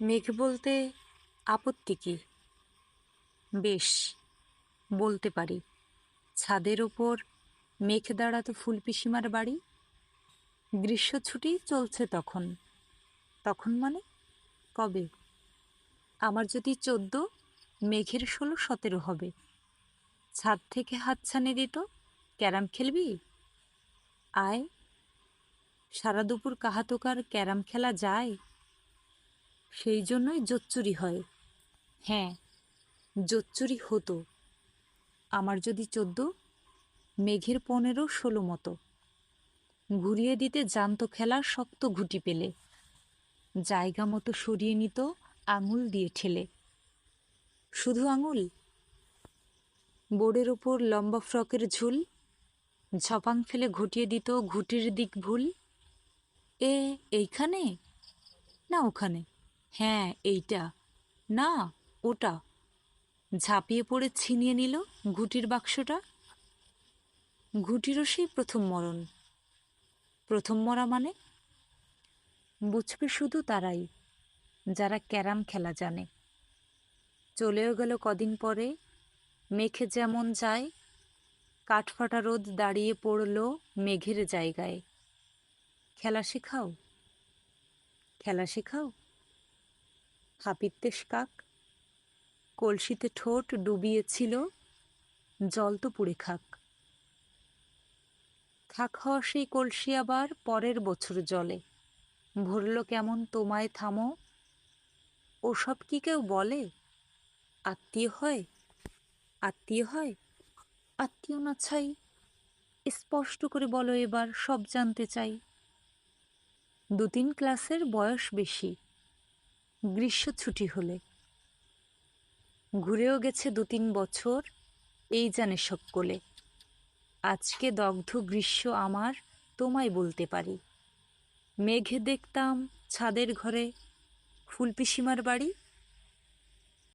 মেঘ বলতে আপত্তি কি? বেশ, বলতে পারি। ছাদের ওপর মেঘ দাঁড়াতো ফুলপিসিমার বাড়ি। গ্রীষ্ম ছুটি চলছে তখন। তখন মানে? কবে? আমার যদি চোদ্দ, মেঘের ষোলো, সতেরো হবে। ছাদ থেকে হাত হাতছানি দিত, ক্যারাম খেলবি? আয়, সারা দুপুর কাহাতোকার ক্যারাম খেলা যায়? সেই জন্যই জোচ্চুরি হয়। হ্যাঁ। জোচ্চুরি হতো। আমার যদি চোদ্দ মেঘের পনেরো ষোলো মতো। ঘুরিয়ে দিতে জানত খেলা শক্ত ঘুটি পেলে। জায়গা মতো সরিয়ে নিত আঙুল দিয়ে ঠেলে। শুধু আঙুল। বোর্ডের ওপর লম্বা ফ্রকের ঝুল। ঝপাং ফেলে ঘটিয়ে দিত ঘুটির দিক ভুল। এ এইখানে? না ওখানে? হ্যাঁ এইটা। না, ওটা। ঝাঁপিয়ে পড়ে ছিনিয়ে নিল ঘুটির বাক্সটা। ঘুটিরও সেই প্রথম মরণ। প্রথম মরা মানে? বুঝবে শুধু তারাই, যারা ক্যারাম খেলা জানে। চলেও গেল কদিন পরে, মেঘে যেমন যায়, কাঠফাটা রোদ দাঁড়িয়ে পড়ল মেঘের জায়গায়। খেলা শেখাও? খেলা শেখাও? হাপিত্তেশ কাক। কলসিতে ঠোঁট ডুবিয়েছিল জল তো পুড়ে খাক। খাক হওয়া সেই কলসি আবার পরের বছর জলে। ভরল কেমন তোমায় থামো। ওসব কি কেউ বলে? আত্মীয় হয়? আত্মীয় হয়? আত্মীয় না ছাই? স্পষ্ট করে বলো এবার, সব জানতে চাই। দু তিন ক্লাসের বয়স বেশি। গ্রীষ্ম ছুটি হলে। ঘুরেও গেছে দু তিন বছর, এই জানে সকলে। আজকে দগ্ধ গ্রীষ্ম আমার, তোমায় বলতে পারি। মেঘে দেখতাম ছাদের ঘরে ফুলপিসিমার বাড়ি।